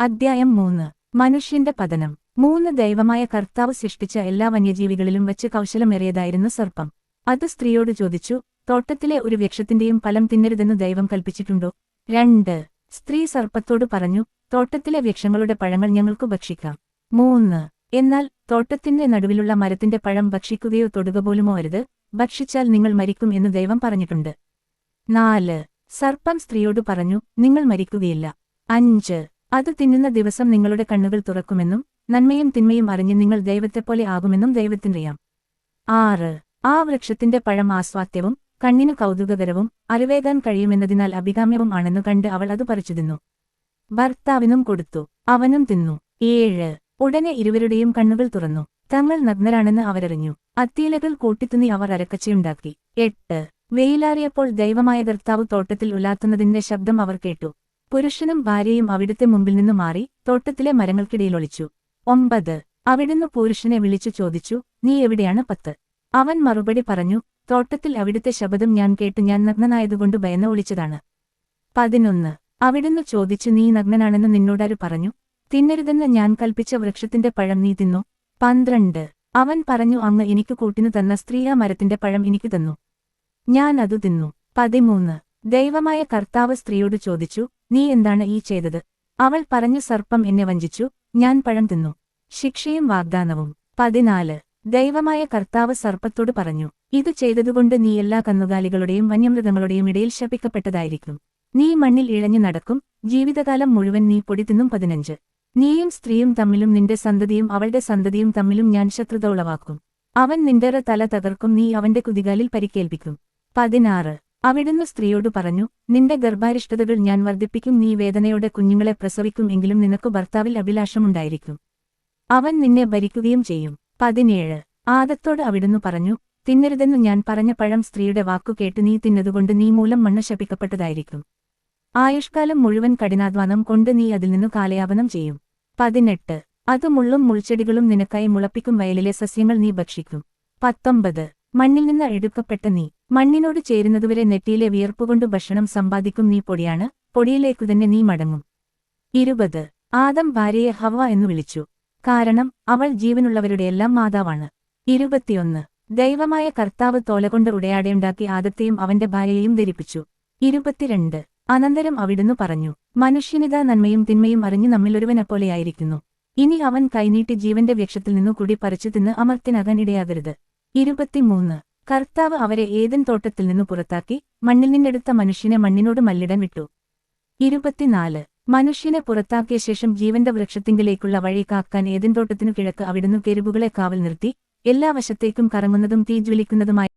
അദ്ധ്യായം മൂന്ന്. മനുഷ്യന്റെ പതനം. മൂന്ന് ദൈവമായ കർത്താവ് സൃഷ്ടിച്ച എല്ലാ വന്യജീവികളിലും വച്ച് കൗശലമേറിയതായിരുന്നു സർപ്പം. അത് സ്ത്രീയോട് ചോദിച്ചു തോട്ടത്തിലെ ഒരു വൃക്ഷത്തിന്റെയും ഫലം തിന്നരുതെന്ന് ദൈവം കൽപ്പിച്ചിട്ടുണ്ടോ? രണ്ട്. സ്ത്രീ സർപ്പത്തോട് പറഞ്ഞു തോട്ടത്തിലെ വൃക്ഷങ്ങളുടെ പഴങ്ങൾ ഞങ്ങൾക്ക് ഭക്ഷിക്കാം. മൂന്ന്. എന്നാൽ തോട്ടത്തിന്റെ നടുവിലുള്ള മരത്തിന്റെ പഴം ഭക്ഷിക്കുകയോ തൊടുക പോലുമോ അരുത് ഭക്ഷിച്ചാൽ നിങ്ങൾ മരിക്കും എന്ന് ദൈവം പറഞ്ഞിട്ടുണ്ട്. നാല്. സർപ്പം സ്ത്രീയോട് പറഞ്ഞു നിങ്ങൾ മരിക്കുകയില്ല. അഞ്ച്. അത് തിന്നുന്ന ദിവസം നിങ്ങളുടെ കണ്ണുകൾ തുറക്കുമെന്നും നന്മയും തിന്മയും അറിഞ്ഞ് നിങ്ങൾ ദൈവത്തെപ്പോലെ ആകുമെന്നും ദൈവത്തിനറിയാം. ആറ്. ആ വൃക്ഷത്തിന്റെ പഴം ആസ്വാദ്യവും കണ്ണിനു കൗതുകകരവും അറിവേകാൻ കഴിയുമെന്നതിനാൽ അഭികാമ്യവും ആണെന്നു കണ്ട് അവൾ അത് പറിച്ചു തിന്നു ഭർത്താവിനും കൊടുത്തു അവനും തിന്നു. ഏഴ്. ഉടനെ ഇരുവരുടെയും കണ്ണുകൾ തുറന്നു. തങ്ങൾ നഗ്നരാണെന്ന് അവരറിഞ്ഞു. അത്തിയിലകൾ കൂട്ടിത്തുന്നി അവർ അരക്കച്ചയുണ്ടാക്കി. എട്ട്. വെയിലാറിയപ്പോൾ ദൈവമായ കർത്താവ് തോട്ടത്തിൽ ഉലാത്തുന്നതിന്റെ ശബ്ദം അവർ കേട്ടു. പുരുഷനും ഭാര്യയും അവിടുത്തെ മുമ്പിൽ നിന്ന് മാറി തോട്ടത്തിലെ മരങ്ങൾക്കിടയിൽ ഒളിച്ചു. ഒമ്പത്. അവിടുന്ന് പുരുഷനെ വിളിച്ചു ചോദിച്ചു നീ എവിടെയാണ്? പത്ത്. അവൻ മറുപടി പറഞ്ഞു തോട്ടത്തിൽ അവിടുത്തെ ശബ്ദം ഞാൻ കേട്ട് ഞാൻ നഗ്നനായതുകൊണ്ട് ഭയന്ന് ഒളിച്ചതാണ്. പതിനൊന്ന്. അവിടുന്ന് ചോദിച്ചു നീ നഗ്നനാണെന്ന് നിന്നോടാരു പറഞ്ഞു? തിന്നരുതെന്ന് ഞാൻ കൽപ്പിച്ച വൃക്ഷത്തിന്റെ പഴം നീ തിന്നു? പന്ത്രണ്ട്. അവൻ പറഞ്ഞു അങ്ങ് എനിക്ക് കൂട്ടിനു തന്ന സ്ത്രീ ആ മരത്തിന്റെ പഴം എനിക്ക് തന്നു. ഞാൻ അതു തിന്നു. പതിമൂന്ന്. ദൈവമായ കർത്താവ് സ്ത്രീയോട് ചോദിച്ചു നീ എന്താണ് ഈ ചെയ്തത്? അവൾ പറഞ്ഞു സർപ്പം എന്നെ വഞ്ചിച്ചു ഞാൻ പഴം തിന്നു. ശിക്ഷയും വാഗ്ദാനവും. പതിനാല്. ദൈവമായ കർത്താവ് സർപ്പത്തോട് പറഞ്ഞു ഇത് ചെയ്തതുകൊണ്ട് നീ എല്ലാ കന്നുകാലികളുടെയും വന്യമൃഗങ്ങളുടെയും ഇടയിൽ ശപിക്കപ്പെട്ടതായിരിക്കും. നീ മണ്ണിൽ ഇഴഞ്ഞു നടക്കും ജീവിതകാലം മുഴുവൻ നീ പൊടി തിന്നും. പതിനഞ്ച്. നീയും സ്ത്രീയും തമ്മിലും നിന്റെ സന്തതിയും അവളുടെ സന്തതിയും തമ്മിലും ഞാൻ ശത്രുത ഉളവാക്കും. അവൻ നിന്റെ തല തകർക്കും നീ അവന്റെ കുതികാലിൽ പരിക്കേൽപ്പിക്കും. പതിനാറ്. അവിടുന്ന് സ്ത്രീയോട് പറഞ്ഞു നിന്റെ ഗർഭാരിഷ്ടതകൾ ഞാൻ വർദ്ധിപ്പിക്കും നീ വേദനയോടെ കുഞ്ഞുങ്ങളെ പ്രസവിക്കും എങ്കിലും നിനക്കു ഭർത്താവിൽ അഭിലാഷമുണ്ടായിരിക്കും. അവൻ നിന്നെ ഭരിക്കുകയും ചെയ്യും. പതിനേഴ്. ആദത്തോട് അവിടുന്ന് പറഞ്ഞു തിന്നരുതെന്നു ഞാൻ പറഞ്ഞ പഴം സ്ത്രീയുടെ വാക്കു കേട്ട് നീ തിന്നതുകൊണ്ട് നീ മൂലം മണ്ണ് ശപിക്കപ്പെട്ടതായിരിക്കും. ആയുഷ്കാലം മുഴുവൻ കഠിനാധ്വാനം കൊണ്ട് നീ അതിൽ നിന്നു കാലയാപനം ചെയ്യും. പതിനെട്ട്. അത് മുള്ളും മുൾച്ചെടികളും നിനക്കായി മുളപ്പിക്കും വയലിലെ സസ്യങ്ങൾ നീ ഭക്ഷിക്കും. പത്തൊമ്പത്. മണ്ണിൽ നിന്ന് എടുക്കപ്പെട്ട നീ മണ്ണിനോട് ചേരുന്നതുവരെ നെറ്റിയിലെ വിയർപ്പുകൊണ്ട് ഭക്ഷണം സമ്പാദിക്കും നീ പൊടിയാണ് പൊടിയിലേക്കു തന്നെ നീ മടങ്ങും. ഇരുപത്. ആദം ഭാര്യയെ ഹവ എന്നു വിളിച്ചു. കാരണം അവൾ ജീവനുള്ളവരുടെയെല്ലാം മാതാവാണ്. ഇരുപത്തിയൊന്ന്. ദൈവമായ കർത്താവ് തോലകൊണ്ട് ഉടയാടയുണ്ടാക്കി ആദത്തെയും അവന്റെ ഭാര്യയെയും ധരിപ്പിച്ചു. ഇരുപത്തിരണ്ട്. അനന്തരം അവിടുന്ന് പറഞ്ഞു മനുഷ്യനിതാ നന്മയും തിന്മയും അറിഞ്ഞു നമ്മിലൊരുവനെപ്പോലെയായിരിക്കുന്നു. ഇനി അവൻ കൈനീട്ടി ജീവന്റെ വൃക്ഷത്തിൽ നിന്നു കൂടി പറിച്ചു തിന്ന് അമർത്തിനകൻ ഇടയാകരുത്. ഇരുപത്തിമൂന്ന്. കർത്താവ് അവരെ ഏതൻ തോട്ടത്തിൽ നിന്നു പുറത്താക്കി മണ്ണിൽ നിന്നെടുത്ത മനുഷ്യനെ മണ്ണിനോട് മല്ലിടം വിട്ടു. ഇരുപത്തിനാല്. മനുഷ്യനെ പുറത്താക്കിയ ശേഷം ജീവന്റെ വൃക്ഷത്തിങ്കിലേക്കുള്ള വഴി കാക്കാൻ ഏതൻ തോട്ടത്തിനു കിഴക്ക് അവിടുന്ന് കെരുവുകളെ കാവൽ നിർത്തി എല്ലാ വശത്തേക്കും കറങ്ങുന്നതും തീ ജ്വലിക്കുന്നതുമായ